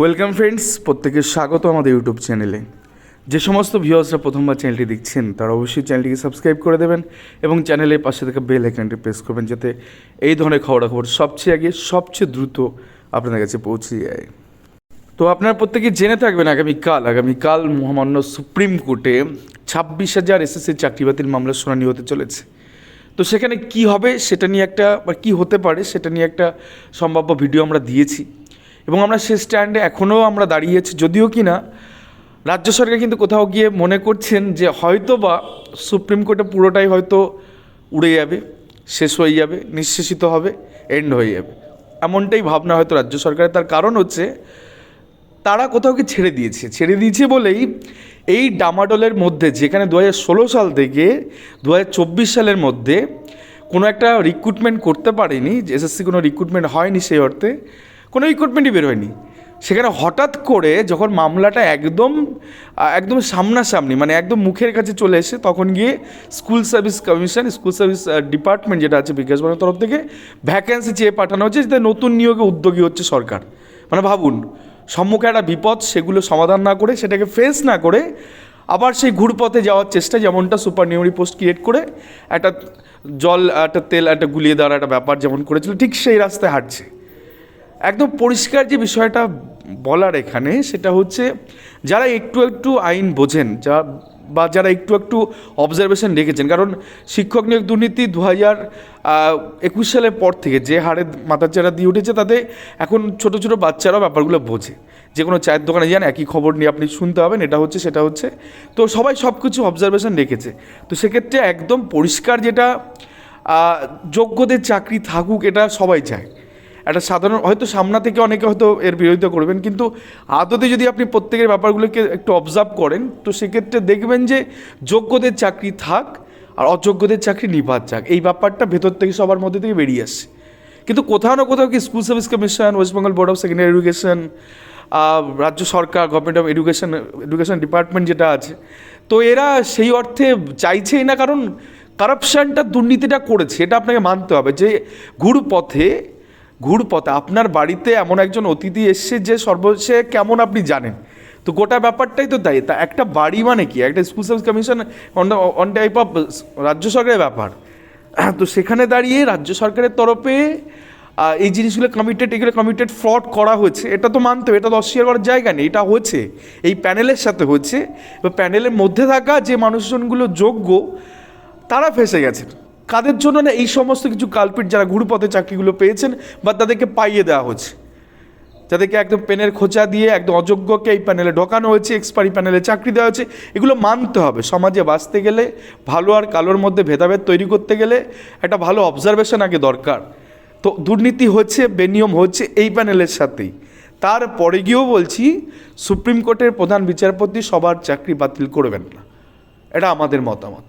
Welcome friends প্রত্যেকের স্বাগত আমাদের ইউটিউব চ্যানেলে যে সমস্ত ভিউয়ার্সরা প্রথমবার চ্যানেলটি দেখছেন, তারা অবশ্যই চ্যানেলটিকে সাবস্ক্রাইব করে দেবেন এবং চ্যানেলের পাশে থেকে বেল আইকনটি প্রেস করবেন যাতে এই ধরনের খবরাখবর সবচেয়ে আগে, সবচেয়ে দ্রুত আপনাদের কাছে পৌঁছে যায়। তো আপনারা প্রত্যেকে জেনে থাকবেন, আগামীকাল আগামীকাল মহামান্য সুপ্রিম কোর্টে ছাব্বিশ হাজার এসএসসি চাকরি বাতিল মামলার শুনানি হতে চলেছে। তো সেখানে কি হবে সেটা নিয়ে একটা বা কী হতে পারে সেটা নিয়ে একটা সম্ভাব্য ভিডিও আমরা দিয়েছি। এবং আমরা সে স্ট্যান্ডে এখনও আমরা দাঁড়িয়েছি যদিও কি না, রাজ্য সরকার কিন্তু কোথাও গিয়ে মনে করছেন যে হয়তো বা সুপ্রিম কোর্টে পুরোটাই হয়তো উড়ে যাবে, শেষ হয়ে যাবে, নিঃশেষিত হবে এন্ড হয়ে যাবে। এমনটাই ভাবনা হয়তো রাজ্য সরকারের। তার কারণ হচ্ছে, তারা কোথাও কি ছেড়ে দিয়েছে। ছেড়ে দিয়েছে বলেই এই ডামাডোলের মধ্যে, যেখানে দু সাল থেকে দু সালের মধ্যে কোনো একটা রিক্রুটমেন্ট করতে পারেনি এসএসসি কোনো রিক্রুটমেন্ট হয়নি সেই অর্থে কোনো রিক্রুটমেন্টই বের হয়নি সেখানে হঠাৎ করে যখন মামলাটা একদম একদম সামনাসামনি মানে একদম মুখের কাছে চলে এসে, তখন গিয়ে school service commission school service department যেটা আছে বিকাশ ভবনের তরফ থেকে ভ্যাকেন্সি চেয়ে পাঠানো হচ্ছে যাতে নতুন নিয়োগে উদ্যোগী হচ্ছে সরকার। মানে ভাবুন, সম্মুখে একটা বিপদ, সেগুলো সমাধান না করে, সেটাকে ফেস না করে আবার সেই ঘুরপথে যাওয়ার চেষ্টা, যেমনটা সুপার নিউরি পোস্ট ক্রিয়েট করে একটা জল, একটা তেল, একটা গুলিয়ে দেওয়ার একটা ব্যাপার যেমন করেছিল, ঠিক সেই রাস্তায় হাঁটছে। একদম পরিষ্কার যে বিষয়টা বলার এখানে, সেটা হচ্ছে যারা একটু একটু আইন বোঝেন, যা বা যারা একটু একটু অবজারভেশন রেখেছেন, কারণ শিক্ষক নিয়োগ দুর্নীতি দু হাজার একুশ সালের পর থেকে যে হারে মাথাচাড়া দিয়ে উঠেছে, তাতে এখন ছোট ছোট বাচ্চারাও ব্যাপারগুলো বোঝে। যে কোনো চায়ের দোকানে যান, একই খবর নিয়ে আপনি শুনতে পাবেন, এটা হচ্ছে, সেটা হচ্ছে। তো সবাই সব কিছু অবজারভেশন রেখেছে। তো সেক্ষেত্রে একদম পরিষ্কার যেটা যোগ্যদের চাকরি থাকুক, এটা সবাই চায়। একটা সাধারণ, হয়তো সামনা থেকে অনেকে হয়তো এর বিরোধিতা করবেন, কিন্তু আদতে যদি আপনি প্রত্যেকের ব্যাপারগুলোকে একটু অবজার্ভ করেন, তো সেক্ষেত্রে দেখবেন যে যোগ্যদের চাকরি থাক আর অযোগ্যদের চাকরি নিপাত যাক। এই ব্যাপারটা ভেতর থেকে সবার মধ্যে থেকে বেরিয়ে আসছে কিন্তু কোথাও না কোথাও কি school service commission West Bengal board of secondary education রাজ্য সরকার government of education education department যেটা আছে, তো এরা সেই অর্থে চাইছেই না, কারণ কারাপশানটা দুর্নীতিটা করেছে, এটা আপনাকে মানতে হবে যে ঘুরপথে ঘুরপথে, আপনার বাড়িতে এমন একজন অতিথি এসছে যে সর্বশে কেমন আপনি জানেন? তো গোটা ব্যাপারটাই তো তাই। তা একটা বাড়ি মানে কি? একটা school service commission on on type of রাজ্য সরকারের ব্যাপার। তো সেখানে দাঁড়িয়ে রাজ্য সরকারের তরফে এই জিনিসগুলো কমিটেড এগুলো কমিটেড ফ্রড করা হয়েছে। এটা তো মানতে হবে, এটা তো অস্বীকার করার জায়গা নেই, এটা হচ্ছে এই প্যানেলের সাথে হচ্ছে এবার প্যানেলের মধ্যে থাকা যে মানুষজনগুলো যোগ্য, তারা ফেসে গেছেন। কাদের জন্য না এই সমস্ত কিছু কালপিট যারা ঘুরপথে চাকরিগুলো পেয়েছেন বা তাদেরকে পাইয়ে দেওয়া হচ্ছে? যাদেরকে একদম পেনের খোঁচা দিয়ে, একদম অযোগ্যকে এই প্যানেলে ঢোকানো হয়েছে এক্সপায়ারি প্যানেলে চাকরি দেওয়া হয়েছে, এগুলো মানতে হবে। সমাজে বাঁচতে গেলে, ভালো আর কালোর মধ্যে ভেদাভেদ তৈরি করতে গেলে একটা ভালো অবজারভেশন আগে দরকার। তো দুর্নীতি হচ্ছে, বেনিয়ম হচ্ছে এই প্যানেলের সাথেই। তারপরে গিয়েও বলছি, সুপ্রিম কোর্টের প্রধান বিচারপতি সবার চাকরি বাতিল করবেন না। এটা আমাদের মতামত।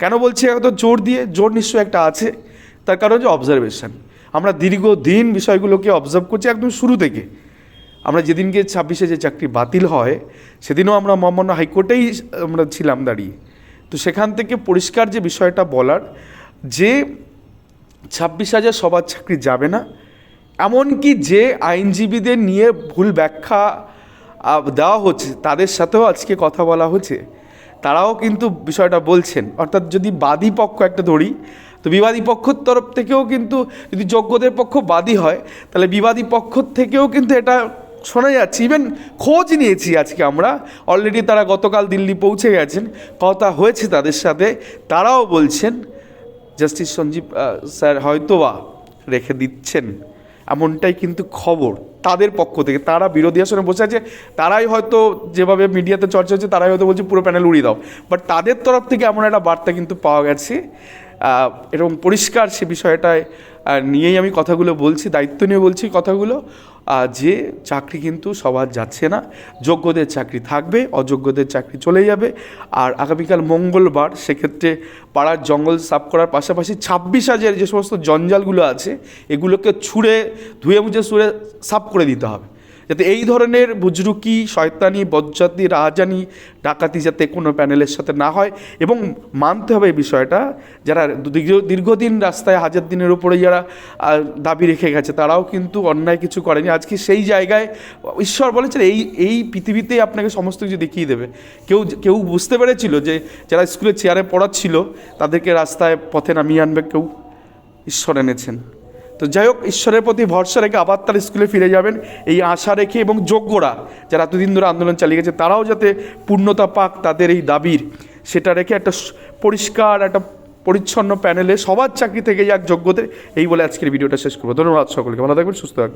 কেন বলছি এত জোর দিয়ে, জোর নিশ্চয়ই একটা আছে। তার কারণ যে অবজারভেশন আমরা দীর্ঘদিন বিষয়গুলোকে অবজার্ভ করছি একদম শুরু থেকে। আমরা যেদিনকে ছাব্বিশে যে চাকরি বাতিল হয়, সেদিনও আমরা মহামান্য হাইকোর্টেই আমরা ছিলাম দাঁড়িয়ে। তো সেখান থেকে পরিষ্কার যে বিষয়টা বলার, যে ছাব্বিশ হাজার সবার চাকরি যাবে না, এমনকি যে আইনজীবীদের নিয়ে ভুল ব্যাখ্যা দেওয়া হচ্ছে, তাদের সাথেও আজকে কথা বলা হচ্ছে তারাও কিন্তু বিষয়টা বলছেন। অর্থাৎ যদি বাদী পক্ষ একটা ধরি, তো বিবাদী পক্ষর তরফ থেকেও কিন্তু যদি যোগ্যদের পক্ষ বাদী হয়, তাহলে বিবাদী পক্ষ থেকেও কিন্তু এটা শোনা যাচ্ছে। ইভেন খোঁজ নিয়েছি আজকে আমরা। অলরেডি তারা গতকাল দিল্লি পৌঁছে গেছেন। কথা হয়েছে তাদের সাথে। তারাও বলছেন জাস্টিস সঞ্জীব স্যার হয়তোবা রেখে দিচ্ছেন। এমনটাই কিন্তু খবর তাদের পক্ষ থেকে। তারা বিরোধী আসনে বসে আছে, তারাই হয়তো যেভাবে মিডিয়াতে চর্চা হচ্ছে, তারাই হয়তো বলছে পুরো প্যানেল উড়িয়ে দাও। বাট তাদের তরফ থেকে এমন একটা বার্তা কিন্তু পাওয়া গেছে। এরকম পরিষ্কার সে বিষয়টায় আহ, নিয়েই আমি কথাগুলো বলছি দায়িত্ব নিয়ে বলছি কথাগুলো। যে চাকরি কিন্তু সবার যাচ্ছে না। যোগ্যদের চাকরি থাকবে অযোগ্যদের চাকরি চলে যাবে। আর আগামীকাল মঙ্গলবার সেক্ষেত্রে পাড়ার জঙ্গল সাফ করার পাশাপাশি ছাব্বিশ হাজার যে সমস্ত জঞ্জালগুলো আছে এগুলোকে ছুঁড়ে ধুয়ে মুছে ছুঁড়ে সাফ করে দিতে হবে। যাতে এই ধরনের বুজরুকি, শয়তানি, বজ্জাতি, রাহাজানি, ডাকাতি যাতে কোনো প্যানেলের সাথে না হয় এবং মানতে হবে এই বিষয়টা, যারা দীর্ঘ- দীর্ঘদিন রাস্তায় হাজার দিনের উপরে যারা দাবি রেখে গেছে, তারাও কিন্তু অন্যায় কিছু করেনি। আজকে সেই জায়গায় ঈশ্বর বলেছেন এই এই পৃথিবীতেই আপনাকে সমস্ত কিছু দেখিয়ে দেবে। কেউ কেউ বুঝতে পেরেছিল যে, যারা স্কুলে চেয়ারে পড়াচ্ছিল, তাদেরকে রাস্তায় পথে নামিয়ে আনবে, কেউ ঈশ্বর এনেছেন। তো যাই হোক, ঈশ্বরের প্রতি ভরসা রেখে আবার তার স্কুলে ফিরে যাবেন। এই আশা রেখে এবং যোগ্যরা যারা এতদিন ধরে আন্দোলন চালিয়ে গেছে, তারাও যাতে পূর্ণতা পাক তাদের এই দাবির। সেটা রেখে একটা পরিষ্কার, একটা পরিচ্ছন্ন প্যানেলে সবার চাকরি থেকে যাক যোগ্যদের, এই বলে আজকের ভিডিওটা শেষ করব। ধন্যবাদ সকলকে, ভালো থাকবেন, সুস্থ থাকবেন।